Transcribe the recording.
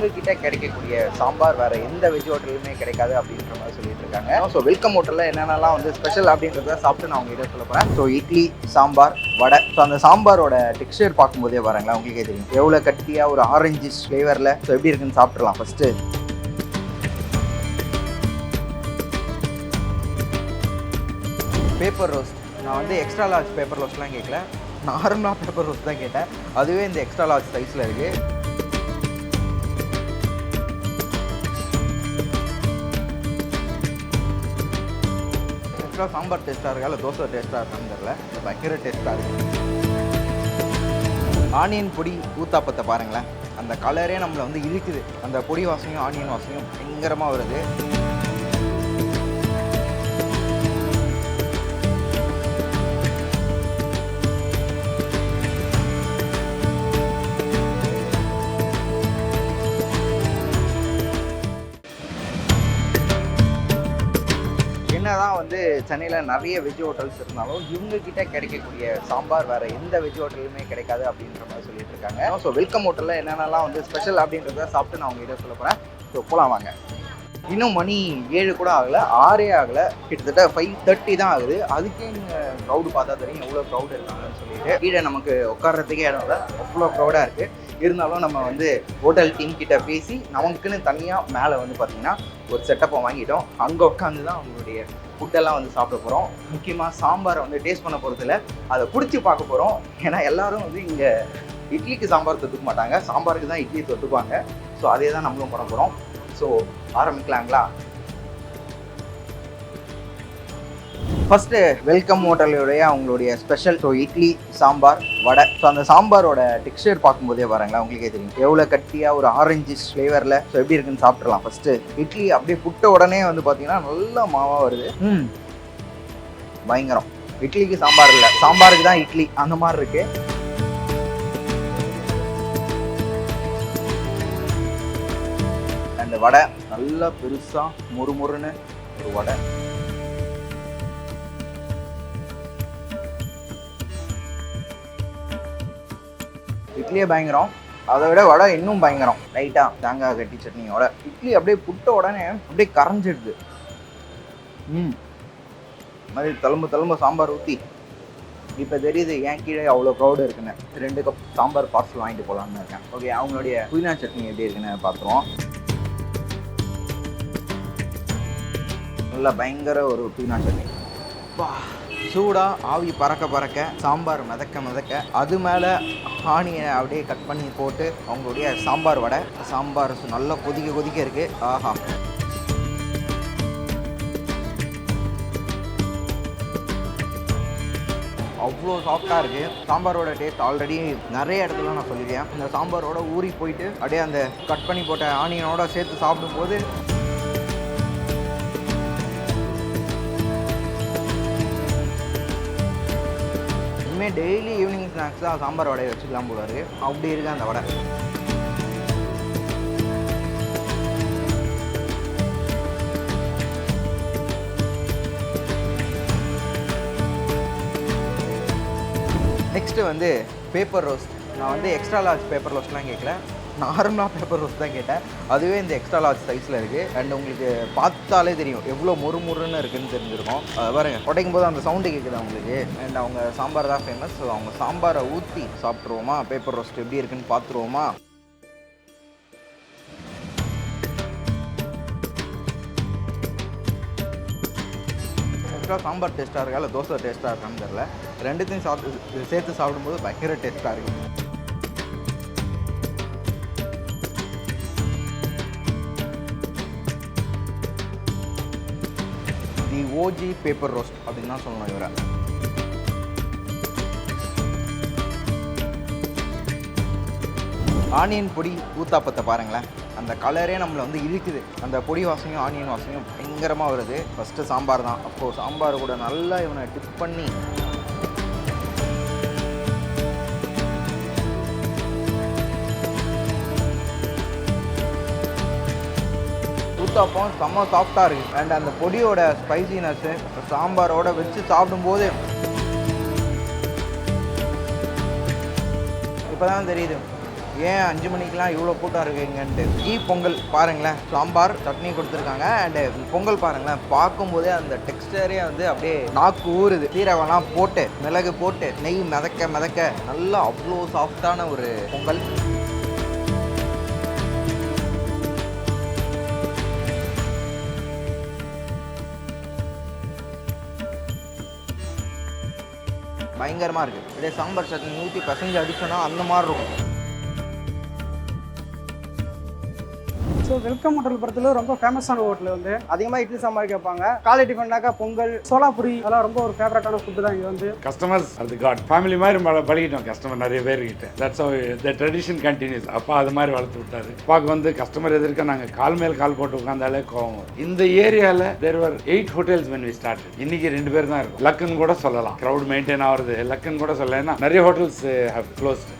இவங்க கிடைக்கக்கூடிய சாம்பார் வேற எந்த வெஜ் ஹோட்டலுமே கிடைக்காது அப்படின்ற மாதிரி சொல்லிட்டு இருக்காங்க. ஸோ வெல்கம் ஹோட்டலில் என்னென்னலாம் வந்து ஸ்பெஷல் அப்படின்றத சாப்பிட்டு நான் உங்ககிட்ட சொல்ல போகிறேன் ஸோ இட்லி சாம்பார் வடை. ஸோ அந்த சாம்பாரோட டெக்ஸ்டர் பார்க்கும்போதே பாருங்களேன் உங்களுக்கே தெரியும். எவ்வளோ கட்டியாக ஒரு ஆரஞ்சு ஃப்ளேவரில் ஸோ எப்படி இருக்குன்னு சாப்பிட்றலாம் ஃபஸ்ட்டு பேப்பர் ரோஸ்ட் நான் வந்து எக்ஸ்ட்ரா லார்ஜ் பேப்பர் ரோஸ்ட்லாம் கேட்கல நார்மலாக பேப்பர் ரோஸ்ட் தான் கேட்டேன். அதுவே இந்த எக்ஸ்ட்ரா லார்ஜ் சைஸில் இருக்குது ஆக்சுவலாக சாம்பார் டேஸ்ட்டாக இருக்கா இல்லை தோசை டேஸ்ட்டாக இருக்கான்னு தெரியல. இந்த பயங்கர டேஸ்ட்டாக இருக்குது ஆனியன் பொடி ஊத்தாப்பத்தை பாருங்களேன். அந்த கலரே நம்மளை வந்து இழுக்குது. அந்த பொடி வாசனையும் ஆனியன் வாசனையும் பயங்கரமாக வருது. சென்னையில் நிறைய வெஜ் ஹோட்டல்ஸ் இருந்தாலும் இவங்ககிட்ட கிடைக்கக்கூடிய சாம்பார் வேறு எந்த வெஜ் ஹோட்டலுமே கிடைக்காது அப்படின்ற மாதிரி சொல்லிட்டு இருக்காங்க. ஸோ வெல்கம் ஹோட்டலில் என்னென்னலாம் வந்து ஸ்பெஷல் அப்படின்றத சாப்பிட்டு நான் உங்ககிட்ட சொல்ல போகிறேன் ஸோ போகலாம் வாங்க. இன்னும் மணி ஏழு கூட ஆகலை ஆறே ஆகலை. கிட்டத்தட்ட ஃபைவ் தேர்ட்டி தான் ஆகுது. அதுக்கே நீங்கள் க்ரௌடு பார்த்தா தெரியும் எவ்வளோ க்ரௌடு இருக்காங்கன்னு சொல்லிட்டு. கீழே நமக்கு உட்கார்றதுக்கே இடம் இல்லை. அவ்வளோ க்ரௌடாக இருக்குது இருந்தாலும் நம்ம வந்து ஹோட்டல் டீம் கிட்ட பேசி நமக்குன்னு தனியாக மேலே வந்து பார்த்திங்கன்னா ஒரு செட்டப்பை வாங்கிட்டோம். அங்கே உட்காந்து தான் அவங்களுடைய ஃபுட்டெல்லாம் வந்து சாப்பிட போகிறோம் முக்கியமாக சாம்பாரை வந்து டேஸ்ட் பண்ண போகிறதில்ல அதை பிடிச்சி பார்க்க போகிறோம் ஏன்னா எல்லாரும் வந்து இங்கே இட்லிக்கு சாம்பார் தொட்டுக்க மாட்டாங்க. சாம்பாருக்கு தான் இட்லி தொட்டுப்பாங்க ஸோ அதே தான் நம்மளும் பண்ண போகிறோம் ஸோ ஆரம்பிக்கலாங்களா? ஃபஸ்ட்டு வெல்கம் ஹோட்டலுடைய அவங்களுடைய special so idli sambar vada. So அந்த சாம்பாரோட டெக்ஸ்டர் பார்க்கும்போதே பாருங்களேன் உங்களுக்கே தெரியும். எவ்வளோ கட்டியாக ஒரு ஆரஞ்சு ஃப்ளேவரில் ஸோ எப்படி இருக்குன்னு சாப்பிட்றலாம் ஃபஸ்ட்டு இட்லி அப்படியே புட்ட உடனே வந்து பார்த்தீங்கன்னா நல்ல மாவாக வருது. ம். பயங்கரம். இட்லிக்கு சாம்பார் இல்லை. சாம்பாருக்கு தான் இட்லி. அந்த மாதிரி இருக்கு. அந்த வடை நல்லா பெருசாக முறுமுறுன்னு ஒரு வடை. இட்லியே பயங்கரம். அதை விட வடை இன்னும் பயங்கரம். லைட்டாக தேங்காய் கட்டி சட்னியோட. இட்லி அப்படியே புட்ட உடனே அப்படியே கரைஞ்சிடுது. ம். மாதிரி தழும்பு தழும்பு சாம்பார் ஊற்றி இப்போ தெரியுது ஏன் கீழே அவ்வளோ க்ரௌடு இருக்குன்னு. ரெண்டு கப் சாம்பார் பார்சல் வாங்கிட்டு போகலான்னு இருக்கேன். ஓகே அவங்களுடைய புதினா சட்னி எப்படி இருக்குன்னு பார்த்துருவோம். நல்லா பயங்கர ஒரு புதினா சட்னி. பா சூடாக ஆவி பறக்க பறக்க சாம்பார் மிதக்க மிதக்க அது மேலே ஆனியனை அப்படியே கட் பண்ணி போட்டு அவங்களுடைய சாம்பார் வடை. சாம்பார் நல்லா கொதிக்க கொதிக்க இருக்கு. ஆஹா. அவ்வளோ சாஃப்டாக இருக்குது சாம்பாரோட டேஸ்ட் ஆல்ரெடி நிறைய இடத்துல நான் சொல்லியிருக்கேன் இந்த சாம்பாரோட ஊறி போயிட்டு அப்படியே அந்த கட் பண்ணி போட்ட ஆனியனோட சேர்த்து சாப்பிடும்போது டெய்லி ஈவினிங் ஸ்நாக்ஸ் தான் சாம்பார் வடையை வச்சுக்கலாம் போல அப்படி இருக்கு அந்த வடை. நெக்ஸ்ட்டு வந்து பேப்பர் ரோஸ்ட் நான் வந்து எக்ஸ்ட்ரா லார்ஜ் பேப்பர் ரோஸ்ட்லாம் கேட்கல நார்மலாக பேப்பர் ரோஸ் தான் கேட்டேன். அதுவே இந்த எக்ஸ்ட்ரா லார்ஜ் சைஸில் இருக்குது அண்ட் உங்களுக்கு பார்த்தாலே தெரியும் எவ்வளோ முறுமுறுன்னு இருக்குன்னு தெரிஞ்சிருக்கும். அதை பாருங்க உடைக்கும் போது அந்த சவுண்டு கேட்குது அவங்களுக்கு அண்ட் அவங்க சாம்பார் தான் ஃபேமஸ் ஸோ அவங்க சாம்பாரை ஊற்றி சாப்பிட்ருவோமா பேப்பர் ரோஸ்ட் எப்படி இருக்குன்னு பார்த்துருவோமா? எக்ஸ்ட்ரா சாம்பார் டேஸ்ட்டாக இருக்கா? இல்லை தோசை டேஸ்ட்டாக இருக்கான்னு தெரில ரெண்டுத்தையும் சாப்பிட்டு சேர்த்து சாப்பிடும்போது பயங்கர டேஸ்ட்டாக இருக்குது தி ஓஜி பேப்பர் ரோஸ்ட் அப்படின்னு தான் சொல்லணும் இவரை. ஆனியன் பொடி ஊத்தாப்பத்தை பாருங்களேன். அந்த கலரே நம்மளை வந்து இழுக்குது. அந்த பொடி வாசனையும் ஆனியன் வாசனையும் பயங்கரமாக வருது. ஃபஸ்ட்டு சாம்பார் தான். அப்போது சாம்பார் கூட நல்லா இவனை டிப் பண்ணி ஊத்தாப்பம் செம்ம சாஃப்டாக இருக்குது அண்ட் அந்த பொடியோட ஸ்பைசினஸ்ஸு சாம்பாரோட வச்சு சாப்பிடும்போது இப்போ தான் தெரியுது. ஏன் அஞ்சு மணிக்கெலாம் இவ்வளோ கூட்டம் இருக்குங்கன்ட்டு? ஈ பொங்கல் பாருங்களேன். சாம்பார் சட்னி கொடுத்துருக்காங்க. அண்டு பொங்கல் பாருங்களேன். பார்க்கும்போதே அந்த டெக்ஸ்டரே வந்து அப்படியே நாக்கு ஊறுது. சீரகம்லாம் போட்டு மிளகு போட்டு நெய் மிதக்க மிதக்க நல்லா அவ்வளோ சாஃப்டான ஒரு பொங்கல். பயங்கரமாக இருக்குது இதே சாம்பார் சட்னி ஊற்றி பசஞ்சு அடிச்சோன்னா அந்த மாதிரி இருக்கும். ஸோ வெல்கம் ஹோட்டல் படத்தில் ரொம்ப ஃபேமஸான ஹோட்டல் வந்து அதிகமாக இட்லி சாம்பார் கேட்பாங்க. காலை டிஃபன்னாக்கா பொங்கல் சோலாபுரி அதெல்லாம் ரொம்ப ஒரு ஃபேவரட்டான ஃபுட்டு தான் இங்கே வந்து. கஸ்டமர்ஸ் அது காட் ஃபேமிலி மாதிரி பழ பழகிட்டோம். கஸ்டமர் நிறைய பேர் கிட்ட. தட்ஸ் த ட்ரெடிஷன் கண்டினியூஸ் அப்பா அது மாதிரி வளர்த்து விட்டாரு. அப்பாவுக்கு வந்து கஸ்டமர் எதிர்க்க நாங்கள் கால் மேல் கால் போட்டு உட்காந்தாலே கோவம் இந்த ஏரியாவில் there were eight hotels when we start இன்னைக்கு ரெண்டு பேர் தான் இருக்கும். லக்குன்னு கூட சொல்லலாம். க்ரௌட் மெயின்டைன் ஆகிறது லக்குன்னு கூட சொல்லலாம். ஏன்னா நிறைய ஹோட்டல்ஸ் ஹவ் க்ளோஸ்ட்